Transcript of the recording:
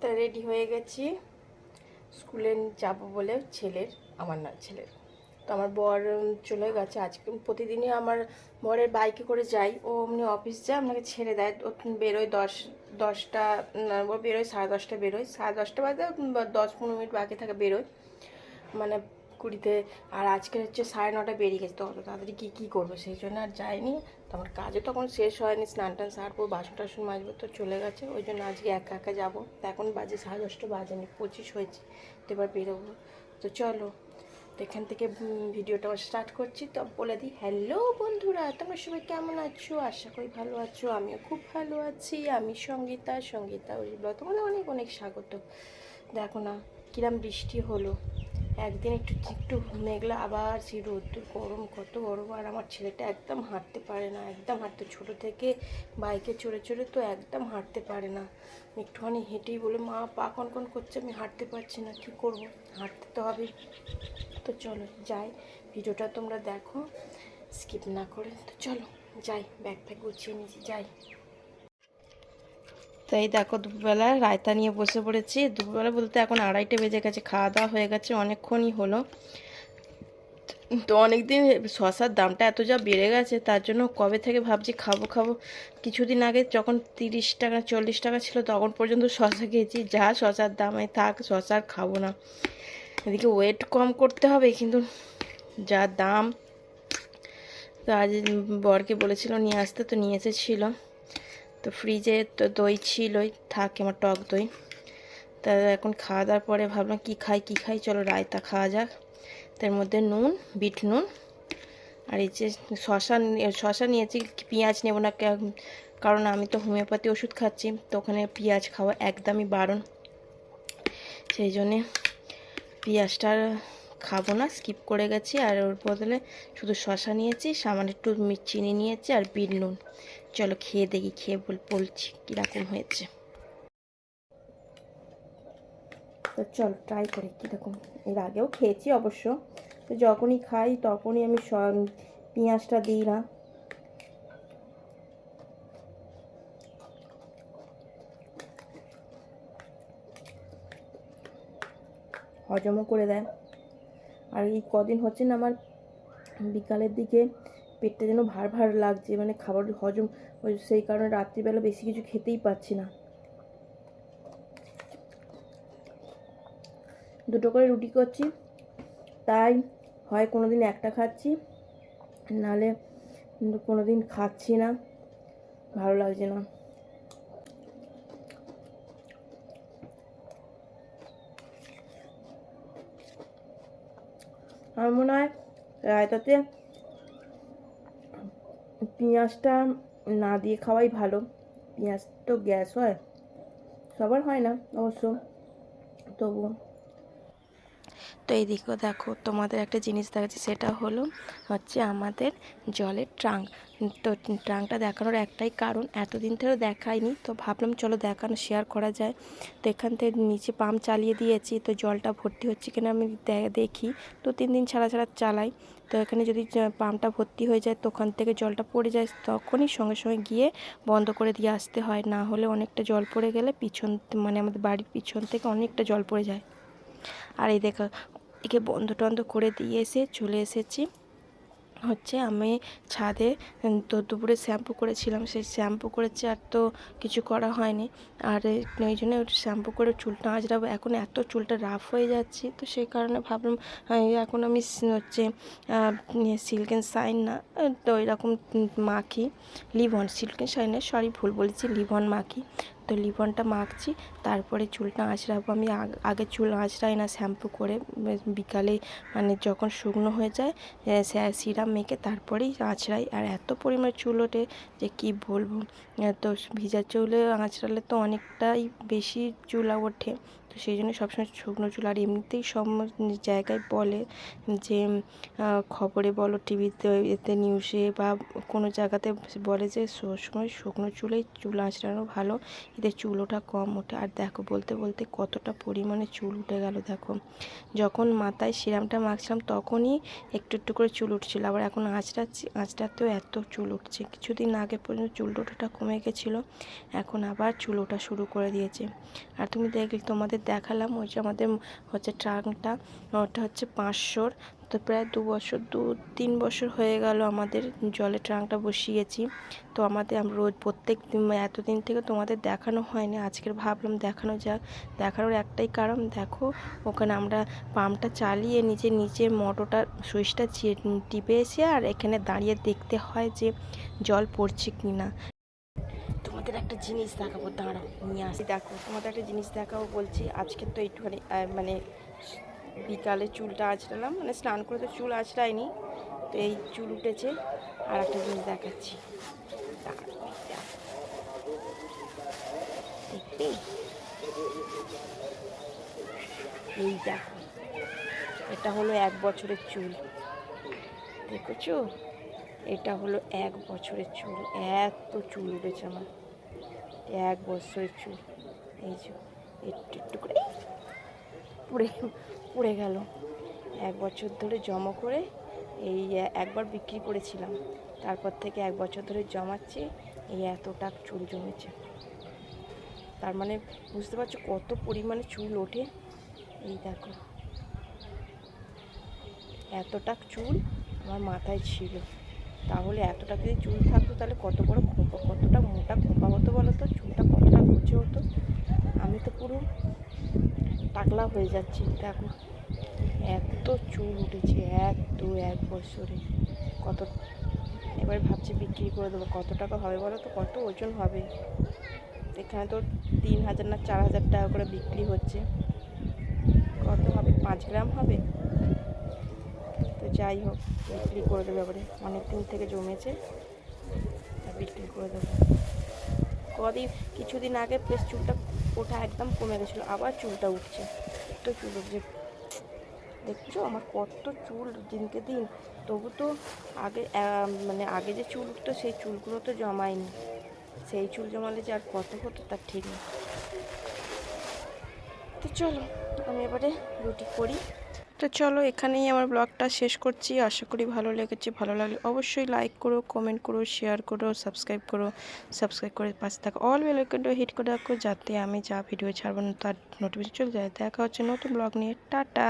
তা রেডি হয়ে গেছি। স্কুলে যাব বলে ছেলের, আমার না, ছেলের। তো আমার বর চলে গেছে আজকে। প্রতিদিনই আমার বরের বাইকে করে যাই। ও এমনি অফিস যায় আপনাকে ছেড়ে দেয়। ও বেরোয় দশ, দশটা ও বেরোয় সাড়ে দশটা বেরোয়। সাড়ে দশটা বাদে দশ পনেরো মিনিট বাকি থাকে বেরোয়। মানে কুড়িতে, আর আজকে হচ্ছে সাড়ে নটা বেরিয়ে গেছে। তো অত তাড়াতাড়ি কী কী করব? সেই জন্য আর যাইনি। তো আমার কাজও তখন শেষ হয়নি, স্নান টান সারবো, বাসন টাসন মাজবো, তো চলে গেছে। ওই জন্য আজকে একা একা যাব। তো এখন বাজে সাড়ে দশটা বাজেনি, পঁচিশ হয়েছে। তো এবার বেরোবো। তো চলো, তো এখান থেকে ভিডিওটা আমার স্টার্ট করছি। তো বলে দিই হ্যালো বন্ধুরা, তোমরা সবাই কেমন আছো? আশা করি ভালো আছো, আমিও খুব ভালো আছি। আমি সঙ্গীতা সঙ্গীতা ওই তোমাদের অনেক অনেক স্বাগত। দেখো না, কিরম বৃষ্টি হলো। একদিন একটু একটু মেঘলা আবার সেই রোদ্দুর গরম কত গরম, আর আমার ছেলেটা একদম হাঁটতে পারে না, একদম হাঁটতে, ছোট থেকে বাইকে চড়ে চড়ে তো একদম হাঁটতে পারে না। একটুখানি হেঁটেই বলে মা, পা কন কন করছে, আমি হাঁটতে পারছি না, কী করব? হাঁটতে তো হবে। তো চলো যাই, ভিডিওটা তোমরা দেখো স্কিপ না করে, তো চলো যাই, ব্যাগ ফ্যাগ গুছিয়ে নিয়েছি, যাই। তো এই দেখো দুপুরবেলা রায়তা নিয়ে বসে পড়েছি। দুপুরবেলা বলতে এখন আড়াইটে বেজে গেছে খাওয়া দাওয়া হয়ে গেছে, অনেকক্ষণই হলো। তো অনেকদিন শশার দামটা এত যা বেড়ে গেছে, তার জন্য কবে থেকে ভাবছি খাব খাব। কিছুদিন আগে যখন তিরিশ টাকা, চল্লিশ টাকা ছিল, তখন পর্যন্ত শশা খেয়েছি। যা শশার দামে থাক শশা আর খাব না। এদিকে ওয়েট কম করতে হবে, কিন্তু যা দাম, তো আজ বরকে বলেছিল নিয়ে আসতে, তো নিয়ে এসেছিল। তো ফ্রিজে তো দই ছিলই, থাকে আমার টক দই। তা এখন খাওয়া দাওয়ার পরে ভাবলাম কি খাই কি খাই, চলো রায়তা খাওয়া যাক। তার মধ্যে নুন, বিট নুন, আর এই যে শশা শশা নিয়েছি, পেঁয়াজ নেব না কারণ আমি তো হোমিওপ্যাথি ওষুধ খাচ্ছি, তো ওখানে পেঁয়াজ খাওয়া একদমই বারণ। সেই জন্যে পেঁয়াজটা খাব না স্কিপ করে গেছি, আর ওর বদলে শুধু শশা নিয়েছি, সামান্য একটু চিনি নিয়েছি, আর বিট নুন। চলো খেয়ে দেখি, খেয়ে বল বলছি কীরকম হয়েছে। তো চল ট্রাই করি কীরকম। এর আগেও খেয়েছি অবশ্য। তো যখনই খাই তখনই আমি পেঁয়াজটা দিই না। হজমও করে দেয়। আর এই কদিন হচ্ছে না আমার বিকালের দিকে পেটটা যেন ভার ভার লাগছে মানে খাবার হজম সেই কারণে রাত্রিবেলা বেশি কিছু খেতেই পাচ্ছি না। দুটো করে রুটি করছি, তাই হয় কোনো দিন একটা খাচ্ছি নালে কোনো দিন খাচ্ছি না, ভালো লাগছে না। আমার মনে হয় রায়তাতে পেঁয়াজটা না দিয়ে খাওয়াই ভালো। পেঁয়াজ তো গ্যাস হয়। সবার হয় না অবশ্য। তবুও তো এইদিকেও দেখো তোমাদের একটা জিনিস দেখাচ্ছি, সেটা হলো হচ্ছে আমাদের জলের ট্রাঙ্ক। তো ট্রাঙ্কটা দেখানোর একটাই কারণ, এতদিন ধরে দেখাইনি, তো ভাবলাম চলো দেখানো শেয়ার করা যায়। তো এখান থেকে নিচে পাম্প চালিয়ে দিয়েছি, তো জলটা ভর্তি হচ্ছে কিনা আমি দেখি। তো তিন দিন ছাড়া ছাড়া চালাই, তো এখানে যদি পাম্পটা ভর্তি হয়ে যায় তো ওখান থেকে জলটা পড়ে যায়, তখনই সঙ্গে সঙ্গে গিয়ে বন্ধ করে দিয়ে আসতে হয়। না হলে অনেকটা জল পড়ে গেলে পিছন মানে আমাদের বাড়ির পিছন থেকে অনেকটা জল পড়ে যায়। আর এই দেখো একে বন্ধ টন্ধ করে দিয়ে এসে চলে এসেছি। হচ্ছে আমি ছাদে তো দুপুরে শ্যাম্পু করেছিলাম সেই শ্যাম্পু করেছি আর তো কিছু করা হয়নি। আর ওই জন্য শ্যাম্পু করে চুলটা আঁচড়াবো। এখন এত চুলটা রাফ হয়ে যাচ্ছে তো সেই কারণে ভাবলাম এখন আমি হচ্ছে সিল্কেন সাইন না আহ, তো এরকম মাখি লিভন সিল্কেন সাইনের সরি ভুল বলেছি লিভন মাখি। তো লিপনটা মাখছি, তারপরে চুলটা আঁচড়াবো। আমি আগে চুল আঁচড়াই না, শ্যাম্পু করে বিকালে মানে যখন শুকনো হয়ে যায় সিরাম মেখে তারপরেই আঁচড়াই। আর এত পরিমাণ চুল ওঠে যে কি বলব? তো ভিজা চুলে আঁচড়ালে তো অনেকটাই বেশি চুলা ওঠে। তো সেই জন্য সবসময় শুকনো চুল আর এমনিতেই সব জায়গায় বলে যে খবরে বলো, টিভিতে, এতে নিউজে বা কোনো জায়গাতে বলে যে সবসময় শুকনো চুলেই চুল আঁচড়ানো ভালো। এতে চুল ওঠা কম ওঠে। আর দেখো, বলতে বলতে কতটা পরিমাণে চুল উঠে গেল, দেখো। যখন মাথায় সিরামটা মাখছিলাম, তখনই একটু একটু করে চুল উঠছিল। আবার এখন আঁচড়াচ্ছি, আঁচড়াতেও এত চুল উঠছে। কিছুদিন আগে পর্যন্ত চুল ওঠাটা কমে গেছিল। এখন আবার চুল ওঠা শুরু করে দিয়েছে। আর তুমি দেখলে, তোমাদের দেখালাম, ওই যে আমাদের হচ্ছে ট্রাঙ্কটা ওটা হচ্ছে পাঁচশোর। তো প্রায় দু বছর, দু, তিন বছর হয়ে গেল আমাদের জলে ট্রাঙ্কটা বসিয়েছি। তো আমাদের রোজ প্রত্যেক দিন এতদিন থেকে তোমাদের দেখানো হয়নি, আজকের ভাবলাম দেখানো যাক। দেখানোর একটাই কারণ, দেখো, ওখানে আমরা পাম্পটা চালিয়ে নিচে নিচে মোটরটা, সুইচটা টিপে এসে আর এখানে দাঁড়িয়ে দেখতে হয় যে জল পড়ছে কি না তোমাদের একটা জিনিস দেখাবো, দাঁড়াও, নিয়ে আসি। দেখো, তোমাদের একটা জিনিস দেখাবো বলছি, আজকে তো একটুখানি মানে বিকালে চুলটা আঁচড়ালাম মানে স্নান করে তো চুল আঁচড়াইনি, তো এই চুল উঠেছে, আর একটা জিনিস দেখাচ্ছি। এই দেখো, এটা হলো এক বছরের চুল। দেখেছ? এটা হলো এক বছরের চুল, এত চুল উঠেছে আমার। এক বছরের চুল। এই যে, একটু একটু করে পুড়ে পুড়ে গেল। এক বছর ধরে জমা করে এই একবার বিক্রি করেছিলাম। তারপর থেকে এক বছর ধরে জমাচ্ছি, এই এতটা চুল জমেছে। তার মানে বুঝতে পারছ কত পরিমাণে চুল ওঠে? এই দেখো। এতটা চুল আমার মাথায় ছিল। তাহলে এতটা যদি চুল থাকতো, তাহলে কত বড় খোঁপা, কতটা মোটা খোঁপা হতো বলো তো? চুলটা কতটা কুচে হতো? আমি তো পুরো টাকলা হয়ে যাচ্ছি, দেখো। এত চুল উঠেছে, এত এক বছরে। কত, এবার ভাবছি বিক্রি করে দেবো। কত টাকা হবে বলো তো? কত ওজন হবে? এখানে তো তিন হাজার না চার হাজার টাকা করে বিক্রি হচ্ছে। কত হবে? পাঁচ গ্রাম হবে? যাই হোক, বিক্রি করে দেবো এবারে। অনেক দিন থেকে জমেছে। বিক্রি করে দেবো। কদিন, কিছুদিন আগে প্লেস চুলটা ওঠা একদম কমে গেছিল, আবার চুলটা উঠছে। তো চুল উঠছে। দেখছ আমার কত চুল দিনকে দিন? তবু তো আগে মানে আগে যে চুল উঠতো, সেই চুলগুলো তো জমায়নি। সেই চুল জমালে যে আর কত হতো তার ঠিক নেই। তো চলো, আমি এবারে রুটি করি। তো চলো এখানেই আমার ব্লগটা শেষ করছি। আশা করি ভালো লেগেছে, ভালো লাগলে অবশ্যই লাইক করো কমেন্ট করো শেয়ার করো সাবস্ক্রাইব করো সাবস্ক্রাইব করে পাশে থাকো অল বেল আইকনটা হিট করে রাখো যাতে আমি যা ভিডিও ছাড়বো না তার নোটিফিকেশন চলে যায়। দেখা হচ্ছে নতুন ব্লগ নিয়ে। টাটা!